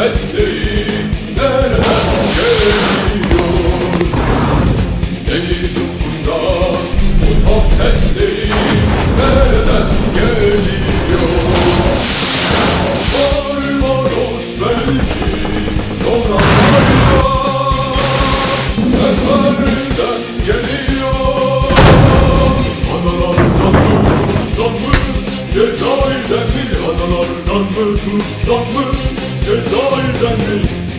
sesleri nereden geliyor? Deniz ufkunda mutfak sesleri nereden geliyor? Barbaros belki Donanayla seferden geliyor. Adalardan mı Tunus'tan mı? Cezayir'den mi? Adalardan mı Tunus'tan mı? soldano